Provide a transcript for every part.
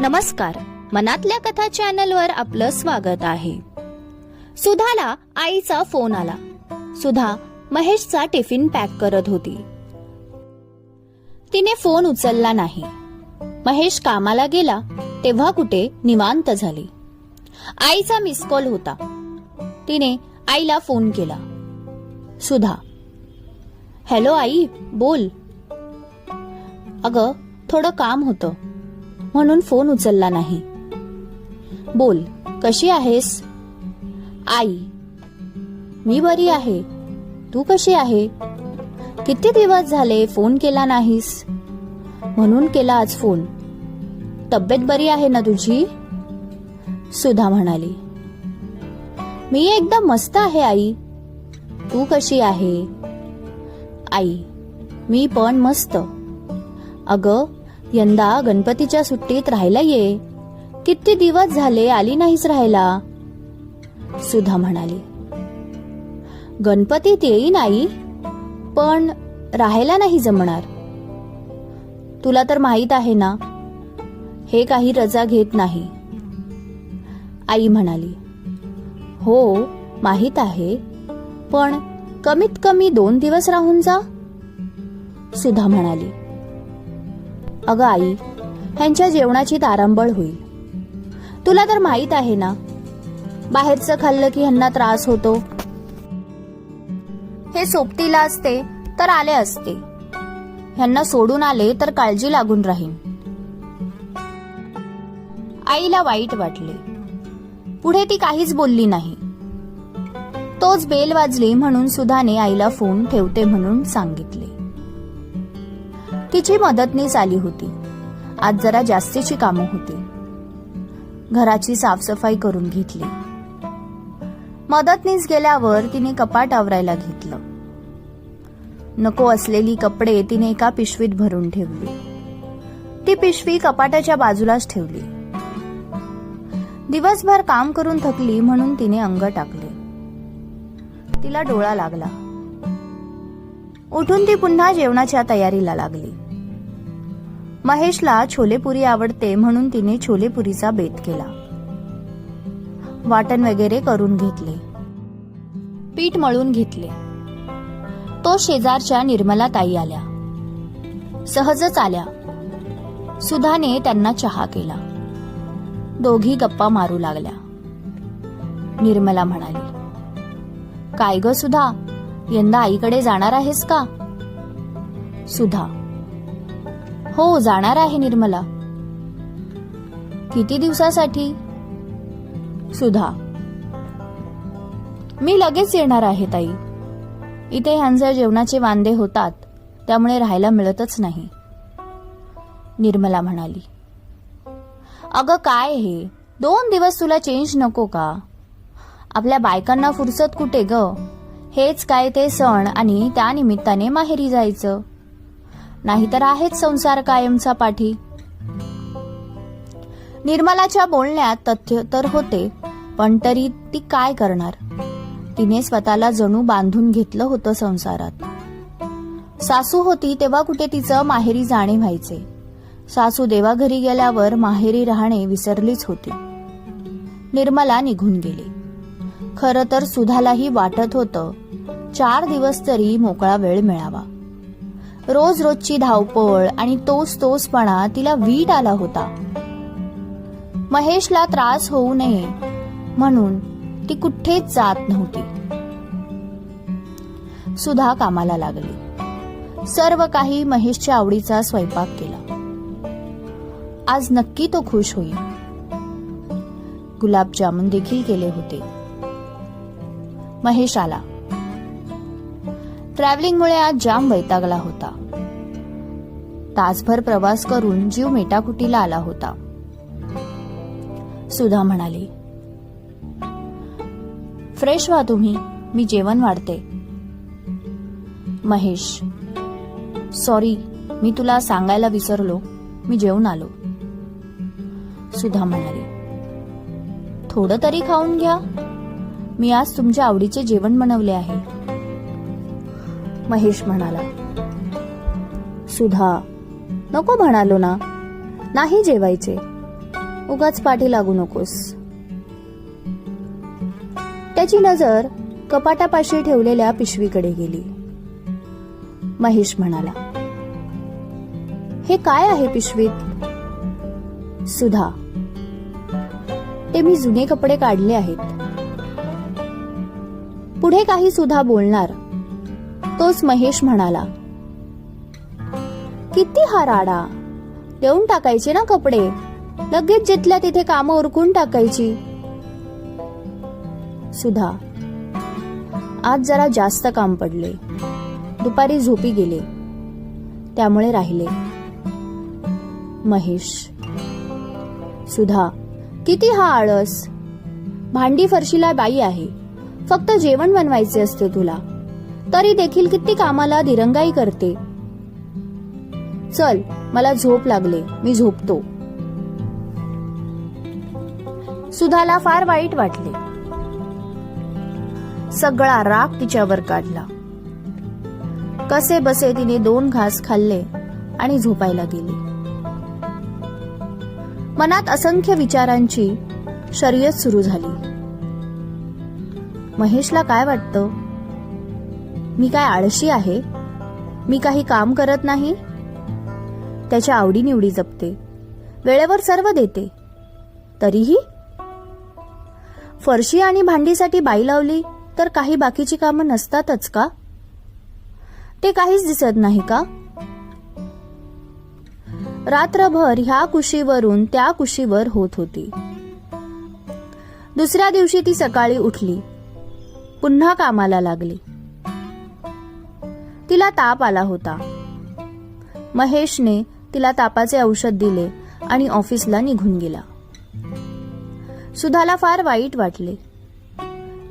नमस्कार. मनातल्या कथा चॅनलवर आपलं स्वागत आहे. सुधाला आईचा फोन आला. सुधा महेशचा टिफिन पॅक करत होती. तिने फोन उचलला नाही. महेश कामाला गेला तेव्हा कुठे निवांत झाली. आईचा मिस कॉल होता. तिने आईला फोन केला. सुधा हॅलो आई बोल. अगं थोडं काम होतं. म्हणून फोन उचलला नाही. बोल कशी आहेस? आई मी बरी आहे. तू कशी आहे? किती दिवस झाले फोन केला नाहीस? म्हणून केला आज फोन. तब्येत बरी आहे ना तुझी? सुधा म्हणाली. मी एकदम मस्त आहे आई. तू कशी आहे? आई मी पण मस्त. अगं यंदा गणपतीच्या सुट्टीत राहायला ये. किती दिवस झाले आली नाहीस राहायला? सुधा म्हणाली. गणपतीत येईन आई पण राहायला नाही जमणार. तुला तर माहीत आहे ना हे काही रजा घेत नाही. आई म्हणाली. हो माहीत आहे पण कमीत कमी दोन दिवस राहून जा. सुधा म्हणाली. अगं आई ह्यांच्या जेवणाची तारांबळ होईल. तुला तर माहीत आहे ना बाहेरचं खाल्लं की ह्यांना त्रास होतो? हे सोबतीला असते तर आले असते. ह्यांना सोडून आले तर काळजी लागून राहीन. आईला वाईट वाटले. पुढे ती काहीच बोलली नाही. तोच बेल वाजली म्हणून सुधाने आईला फोन ठेवते म्हणून सांगितले. तिची मदतनीस आली होती. आज जरा जास्तीची कामं होती. घराची साफसफाई करून घेतली. मदतनीस गेल्यावर तिने कपाट आवरायला घेतलं. नको असलेली कपडे तिने एका पिशवीत भरून ठेवली. ती पिशवी कपाटाच्या बाजूलाच ठेवली. दिवसभर काम करून थकली म्हणून तिने अंग टाकले. तिला डोळा लागला. उठून ती पुन्हा जेवणाच्या तयारीला लागली. महेशला छोलेपुरी आवडते म्हणून तिने छोलेपुरीचा बेत केला. वाटण वगैरे करून घेतले. पीठ मळून घेतले. तो शेजारच्या निर्मला ताई आल्या. सहजच आल्या. सुधाने त्यांना चहा केला. दोघी गप्पा मारू लागल्या. निर्मला म्हणाली काय ग सुधा? यंदा आईकडे जाणार आहेस का? सुधा. हो जाणार आहे निर्मला. किती दिवसासाठी? सुधा. मी लगेच येणार आहे ताई. इथे ह्यांचे जेवणाचे वांदे होतात त्यामुळे राहायला मिळतच नाही. निर्मला म्हणाली. अगं काय हे? दोन दिवस तुला चेंज नको का? आपल्या बायकांना फुरसत कुठे ग? हेच काय ते सण आणि त्यानिमित्ताने माहेरी जायचं. नाहीतर आहेच संसार कायमचा पाठी. निर्मलाच्या बोलण्यात तथ्य तर होते पण तरी ती काय करणार? तिने स्वतःला जणू बांधून घेतलं होतं संसारात. सासू होती तेव्हा कुठे तिचं माहेरी जाणे व्हायचे. सासू देवाघरी गेल्यावर माहेरी राहणे विसरलीच होती. निर्मला निघून गेली. खरं तर सुधालाही वाटत होतं. चार दिवस तरी मोकळा वेळ मिळावा. रोज रोजची धावपळ आणि तोच तोचपणा तिला वीट आला होता. महेशला त्रास होऊ नये म्हणून ती कुठेच जात नव्हती. सुधा कामाला लागली. सर्व काही महेशच्या आवडीचा स्वयंपाक केला. आज नक्की तो खुश होईल. गुलाबजामुन देखील केले होते. महेश आला ट्रॅव्हलिंगमुळे आज जाम वैतागला होता. तासभर प्रवास करून जीव मेटाकुटीला आला होता. सुधा म्हणाली फ्रेश व्हा तुम्ही मी जेवण वाढते. महेश सॉरी मी तुला सांगायला विसरलो मी जेवून आलो. सुधा म्हणाली थोडं तरी खाऊन घ्या मी आज तुमच्या आवडीचे जेवण बनवले आहे. महेश म्हणाला सुधा नको म्हणालो ना. नाही जेवायचे. उगाच पाठी लागू नकोस. त्याची नजर कपाटापाशी ठेवलेल्या पिशवीकडे गेली. महेश म्हणाला हे काय आहे पिशवीत? सुधा ते मी जुने कपडे काढले आहेत. पुढे काही सुद्धा बोलणार. तोच महेश म्हणाला किती हा राडा? देऊन टाकायचे ना कपडे? लगेच जिथल्या तिथे कामं उरकून टाकायची. सुधा आज जरा जास्त काम पडले. दुपारी झोपी गेले. त्यामुळे राहिले. महेश सुधा किती हा आळस? भांडी फरशीला बाई आहे. फक्त जेवण बनवायचे असते तुला. तरी देखील किती कामाला दिरंगाई करते. चल मला झोप लागले मी झोपतो. सुधाला फार वाईट वाटले. सगळा राग तिच्यावर काढला. कसे बसे तिने दोन घास खाल्ले आणि झोपायला गेली. मनात असंख्य विचारांची शर्यत सुरू झाली. महेशला काय वाटतं? मी काय आळशी आहे? मी काही काम करत नाही? त्याच्या आवडीनिवडी जपते. वेळेवर सर्व देते. तरीही? फरशी आणि भांडीसाठी बाई लावली तर काही बाकीची कामं नसतातच का? ते काहीच दिसत नाही का? रात्रभर ह्या कुशीवरून त्या कुशीवर होत होती. दुसऱ्या दिवशी ती सकाळी उठली. पुन्हा कामाला लागली. तिला ताप आला होता. महेशने तिला तापाचे औषध दिले आणि ऑफिसला निघून गेला. सुधाला फार वाईट वाटले.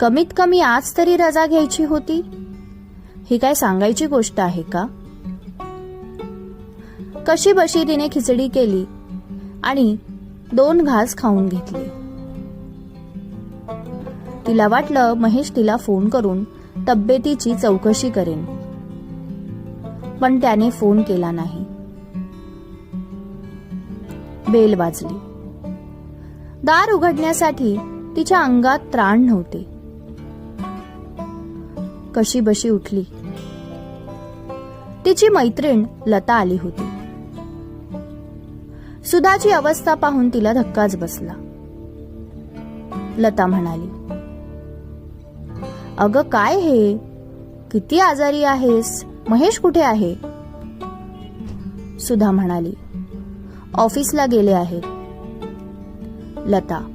कमीत कमी आज तरी रजा घ्यायची होती? ही काय सांगायची गोष्ट आहे का? कशी बशी तिने खिचडी केली आणि दोन घास खाऊन घेतले. तिला वाटलं महेश तिला फोन करून तब्येतीची चौकशी करेन. पण त्याने फोन केला नाही. बेल वाजली. दार उघडण्यासाठी तिच्या अंगात त्राण नव्हते. कशी बशी उठली. तिची मैत्रीण लता आली होती. सुधाची अवस्था पाहून तिला धक्काच बसला. लता म्हणाली अगं काय हे? किती आजारी आहेस? महेश कुठे आहे? सुधा म्हणाली. ऑफिसला गेले आहेत. लता.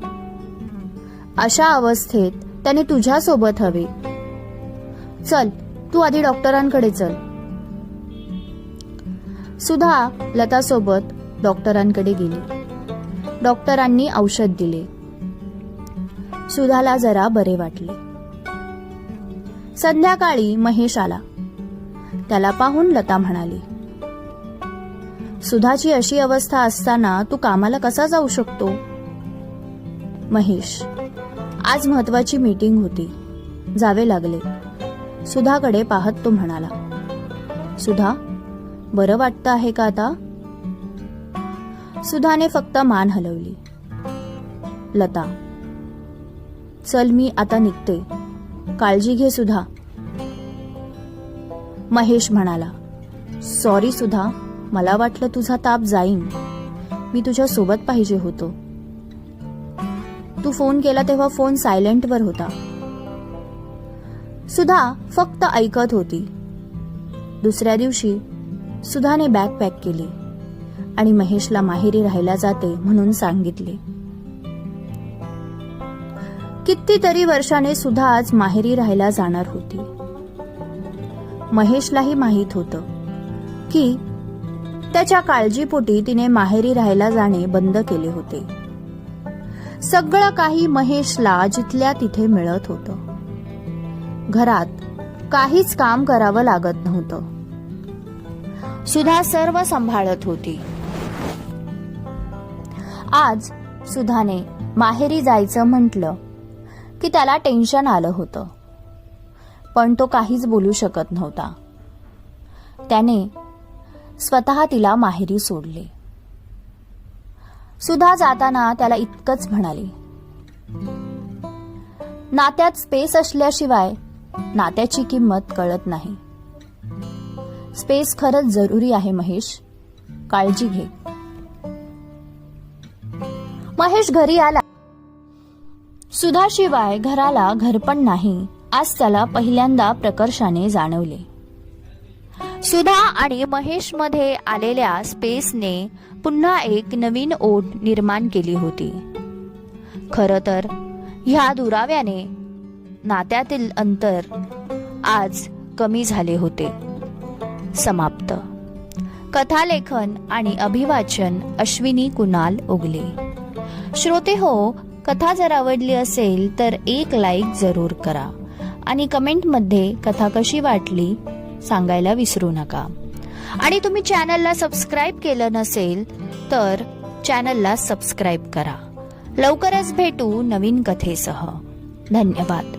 अशा अवस्थेत त्याने तुझ्या सोबत हवे. चल तू आधी डॉक्टरांकडे चल. सुधा लता सोबत डॉक्टरांकडे गेली. डॉक्टरांनी औषध दिले. सुधाला जरा बरे वाटले. संध्याकाळी महेश आला. त्याला पाहून लता म्हणाली सुधाची अशी अवस्था असताना तू कामाला कसा जाऊ शकतो? महेश आज महत्वाची मीटिंग होती. जावे लागले. सुधाकडे पाहत तो म्हणाला सुधा बरं वाटतं आहे का आता? सुधाने फक्त मान हलवली. लता चल मी आता निघते. काळजी घे सुधा. महेश म्हणाला सॉरी सुधा मला वाटलं तुझा ताप जाईन. मी तुझ्या सोबत पाहिजे होतो. तू फोन केला तेव्हा फोन सायलेंटवर होता. सुधा फक्त ऐकत होती. दुसऱ्या दिवशी सुधाने बॅग पॅक केली आणि महेशला माहेरी राहायला जाते म्हणून सांगितले. कितीतरी वर्षाने सुद्धा आज माहेरी राहायला जाणार होती. महेशलाही माहीत होतं की त्याच्या काळजीपोटी तिने माहेरी राहायला जाणे बंद केले होते. सगळं काही महेशला जिथल्या तिथे मिळत होतं. घरात काहीच काम करावं लागत नव्हतं. सुधा सर्व सांभाळत होती. आज सुधाने माहेरी जायचं म्हटलं की त्याला टेन्शन आलं होतं. पण तो काहीच बोलू शकत नव्हता. त्याने स्वतः तिला माहेरी सोडले. सुधा जाताना त्याला इतकंच म्हणाली नात्यात स्पेस असल्याशिवाय नात्याची किंमत कळत नाही. स्पेस खरंच जरुरी आहे महेश. काळजी घे. महेश घरी आला. सुधाशिवाय घराला घरपण नाही. आज त्याला पहिल्यांदा प्रकर्षाने जाणवले. सुधा आणि महेशमध्ये आलेल्या स्पेसने पुन्हा एक नवीन ओढ निर्माण केली होती. खर तर ह्या दुराव्याने नात्यातील अंतर आज कमी झाले होते. समाप्त. कथालेखन आणि अभिवाचन अश्विनी कुणाल उगले श्रोते हो कथा जर आवडली असेल तर एक लाईक जरूर करा. आणि कमेंटमध्ये कथा कशी वाटली सांगायला विसरू नका. आणि तुम्ही चॅनलला सबस्क्राईब केलं नसेल तर चॅनलला सबस्क्राईब करा. लवकरच भेटू नवीन कथेसह. धन्यवाद.